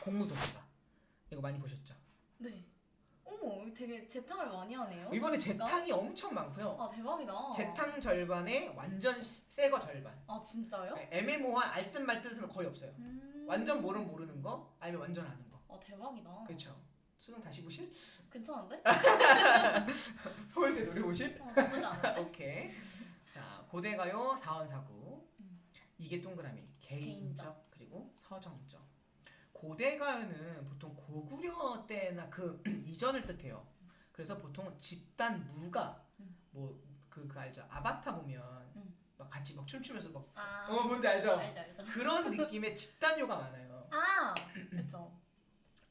공무도사 이거 많이 보셨죠? 네. 어머, 되게 재탕을 많이 하네요. 이번에 그러니까? 재탕이 엄청 많고요. 아 대박이다. 재탕 절반에 완전 새거 절반. 아 진짜요? 네, 애매모호한 알듯 말듯은 거의 없어요. 음. 완전 모르는 모르는 거 아니면 완전 아는 거. 아 대박이다. 그렇죠. 수능 다시 보실? 괜찮은데? 서울대 노래 보실? 어, 나쁘지 않은데? 오케이. 자 고대가요 사원사구 음. 이게 동그라미 개인적, 개인적. 그리고 서정적. 고대가요는 보통 고구려 때나 그 이전을 뜻해요. 그래서 보통 집단 무가 음. 뭐그 그 알죠? 아바타 보면 음. 막 같이 막 춤추면서 막 아. 어 뭔지 알죠? 알죠 알죠. 그런 느낌의 집단요가 많아요. 아 그렇죠.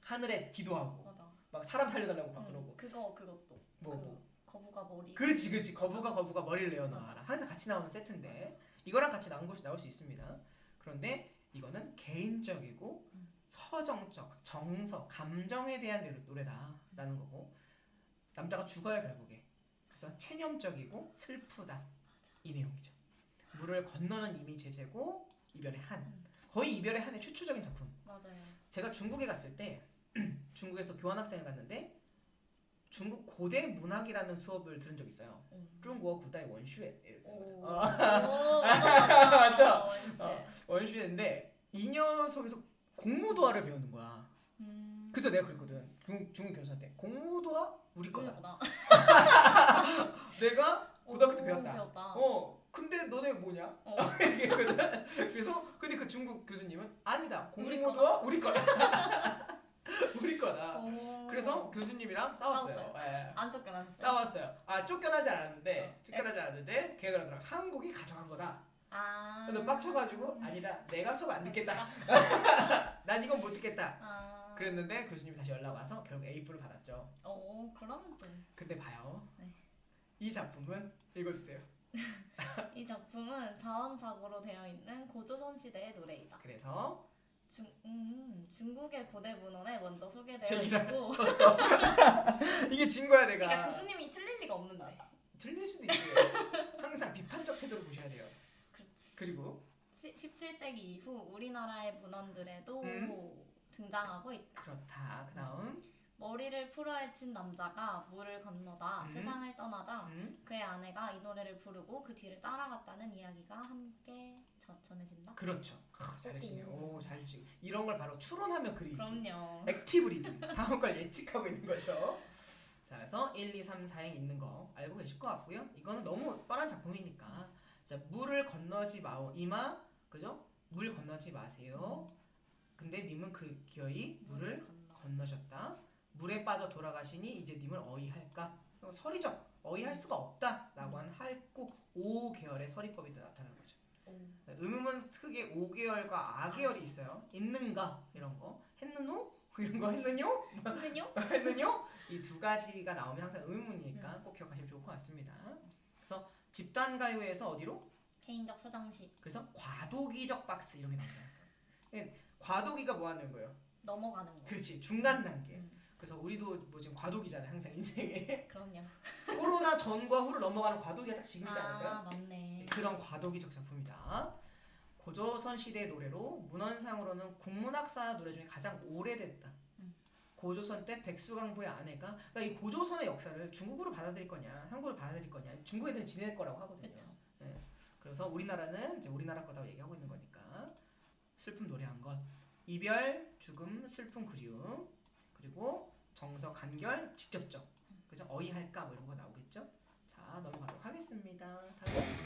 하늘에 기도하고 맞아. 막 사람 살려달라고 막 응, 그러고 그거 그것도. 뭐 그 뭐. 거북아 머리. 그렇지 그렇지. 거부가 거부가 머리를 내어놔라. 항상 같이 나오는 세트인데. 이거랑 같이 나온 것이 나올 수 있습니다. 그런데 이거는 개인적이고 음. 서정적 정서 감정에 대한 노래- 노래다라는 거고 남자가 죽어야 결국에. 그래서 체념적이고 슬프다. 이 내용이죠. 물을 건너는 이미 제재고 이별의 한. 음. 거의 이별의 한의 최초적인 작품. 맞아요. 제가 중국에 갔을 때 중국에서 교환학생을 갔는데 중국 고대 문학이라는 수업을 들은 적 있어요. 응. 중국 구다의 원슈에 이렇게 오. 오, 어, 맞아? 원시. 어. 원슈인데 이 녀석에서 공무도화를 배우는 거야. 음. 그래서 내가 그랬거든. 중국 중국 교수한테 공무도화 우리 거다. 그거구나. 내가 고등학교 때 오, 배웠다. 배웠다. 어. 근데 너네 뭐냐? 어. 이랬거든. 그래서 근데 그 중국 교수님은 아니다. 공무도화 우리 거다. 우리 거다. 오. 그래서 교수님이랑 싸웠어요. 예. 안 쫓겨나셨어요? 싸웠어요. 아 쫓겨나지 않았는데 어. 쫓겨나지 않았는데 걔가 그러더라. 한국이 가져간 거다. 아. 근데 빡쳐가지고 아니다. 내가 수업 안 듣겠다. 난 이건 못 듣겠다. 아. 그랬는데 교수님이 다시 연락 와서 결국 A뿔을 받았죠. 어, 그럼 또. 근데 봐요. 네. 이 작품은 읽어주세요. 이 작품은 사원사고로 되어 있는 고조선 시대의 노래이다. 그래서 중, 음, 중국의 고대 문헌에 먼저 소개되어 제기랄 있고 이게 진 거야 내가. 그러니까 교수님이 틀릴 리가 없는데 틀릴 수도 있어요. 항상 비판적 태도를 보셔야 돼요. 그렇지 그리고 17세기 이후 우리나라의 문헌들에도 음. 등장하고 있다 그렇다. 그다음 머리를 풀어 헤친 남자가 물을 건너다 음. 세상을 떠나자 음, 그의 아내가 이 노래를 부르고 그 뒤를 따라갔다는 이야기가 함께 저- 전해진다 그렇죠. 크, 잘하시네요. 오, 잘지. 이런 걸 바로 추론하면 그리기. 그럼요 액티브 리딩 다음 걸 예측하고 있는 거죠. 자, 그래서 1, 2, 3, 4행 있는 거 알고 계실 것 같고요. 이거는 너무 뻔한 작품이니까 자, 물을 건너지 마오 이마 그죠? 물 건너지 마세요. 근데 님은 그 기어이 물을 건너 건너셨다. 물에 빠져 돌아가시니 이제 님을 어이할까? 설이죠. 어이할 수가 없다라고 하는 할고 오 계열의 설이법이 나타나는. 음음은 크게 5계열과 아계열이 있어요. 있는가 이런 거 했느노 이런 거 했느뇨 선생님? 했느뇨 이두 가지가 나오면 항상 의문이니까 꼭 기억하시면 좋을 것 같습니다. 그래서 집단 가요에서 어디로? 개인적 서정시 그래서 과도기적 박스 이런 게 나와요. 예, 과도기가 뭐 하는 거예요? 넘어가는 거 그렇지 중간 단계. 음, 그래서 우리도 뭐 지금 과도기잖아요 항상 인생에 그럼요 코로나 전과 후를 넘어가는 과도기가 딱 지금이지 않을까요? 아 맞네 그런 과도기적 작품이다. 고조선 시대 노래로 문헌상으로는 국문학사 노래 중에 가장 오래됐다. 음. 고조선 때 백수강부의 아내가 그러니까 이 고조선의 역사를 중국으로 받아들일 거냐, 한국으로 받아들일 거냐, 중국 애들은 지낼 거라고 하거든요. 그쵸 그래서 우리나라는 이제 우리나라 거다고 얘기하고 있는 거니까 슬픔 노래한 것, 이별, 죽음, 슬픔, 그리움, 그리고 정서 간결 직접적. 그래서 어이할까 뭐 이런 거 나오겠죠? 자, 넘어가도록 하겠습니다. 다음.